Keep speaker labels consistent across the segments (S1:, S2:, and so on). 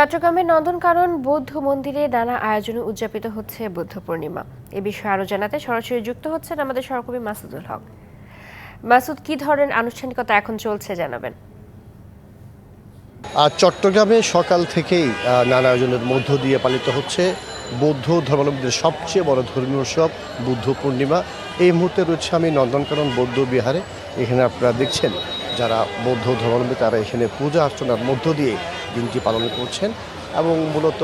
S1: চট্টগ্রামের নন্দনকানন বৌদ্ধ মন্দিরে নানা আয়োজনে উদযাপিত হচ্ছে বুদ্ধ পূর্ণিমা। এ বিষয়ে আরও জানাতে সরাসরি যুক্ত হচ্ছেন আমাদের সহকর্মী মাসুদুল হক। মাসুদ, কি ধরনের আনুষ্ঠানিকতা এখন চলছে জানাবেন।
S2: আর চট্টগ্রামে সকাল থেকেই নানা আয়োজনের মধ্য দিয়ে পালিত হচ্ছে বৌদ্ধ ধর্মাবলম্বীদের সবচেয়ে বড় ধর্মীয় উৎসব বুদ্ধ পূর্ণিমা। এই মুহূর্তে রয়েছে আমি নন্দনকানন বৌদ্ধ বিহারে। এখানে আপনারা দেখছেন যারা বৌদ্ধ ধর্মাবলম্বী, তারা এখানে পূজা অর্চনার মধ্য দিয়ে দিনটি পালন করছেন এবং মূলত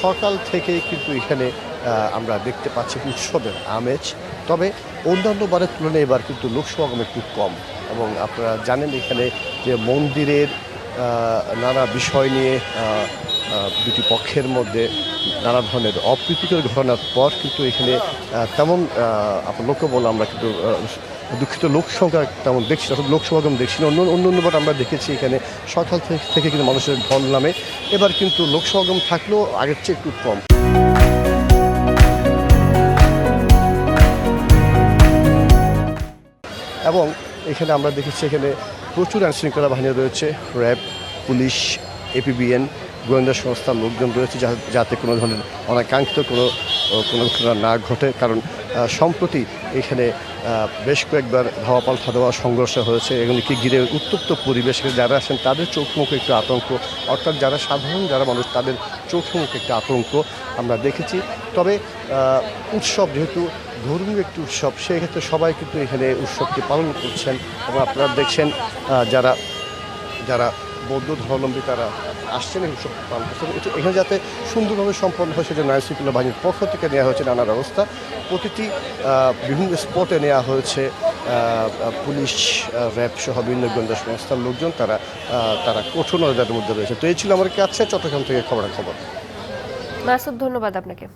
S2: সকাল থেকেই কিন্তু এখানে আমরা দেখতে পাচ্ছি উৎসবের আমেজ। তবে অন্যান্য বারের তুলনায় এবার কিন্তু লোক সমাগম একটু কম এবং আপনারা জানেন এখানে যে মন্দিরের নানা বিষয় নিয়ে দুটি পক্ষের মধ্যে নানা ধরনের অপ্রীতিকর ঘটনার পর কিন্তু এখানে তেমন আপনার লক্ষ্য বলে আমরা কিন্তু দুঃখিত লোক সংখ্যা তেমন দেখছি না, অর্থাৎ লোক সমাগম দেখছি না। অন্য অন্য অন্যবার আমরা দেখেছি এখানে সকাল থেকে- কিন্তু মানুষের ঢল নামে। এবার কিন্তু লোক সমাগম থাকলেও আগের চেয়ে একটু কম। এবং এখানে আমরা দেখেছি এখানে প্রচুর আইন শৃঙ্খলা বাহিনী রয়েছে, র্যাব, পুলিশ এপিবিএন গোয়েন্দা সংস্থার লোকজন রয়েছে যাতে কোনো ধরনের অনাকাঙ্ক্ষিত কোনো কোনো ঘটনা না ঘটে। কারণ সম্প্রতি এখানে বেশ কয়েকবার ধাওয়া পাল্টা দেওয়া সংঘর্ষ হয়েছে এগুলিকে ঘিরে উত্তপ্ত পরিবেশ। যারা আছেন তাদের চোখ মুখে একটু আতঙ্ক। অর্থাৎ যারা সাধারণ যারা মানুষ তাদের চোখ মুখে একটু আতঙ্ক আমরা দেখেছি। তবে উৎসব যেহেতু ধর্মীয় একটি উৎসব, সেক্ষেত্রে সবাই কিন্তু এখানে উৎসবটি পালন করছেন এবং আপনারা দেখছেন যারা যারা বৌদ্ধ ধর্মাবলম্বী তারা আসছেন এই উৎসব পালন করছেন। এখানে যাতে সুন্দরভাবে সম্পন্ন হয় সেজন্য আইন শৃঙ্খলা বাহিনীর পক্ষ থেকে নেওয়া হয়েছে নানা ব্যবস্থা। প্রতিটি বিভিন্ন স্পটে নেওয়া হয়েছে পুলিশ র্যাব সহ বিভিন্ন গোয়েন্দা সংস্থার লোকজন তারা তারা কঠোর নজরের মধ্যে রয়েছে। তো এই ছিল আমার কাছে চট্টগ্রাম থেকে খবরাখবর।
S1: মাসুদ, ধন্যবাদ আপনাকে।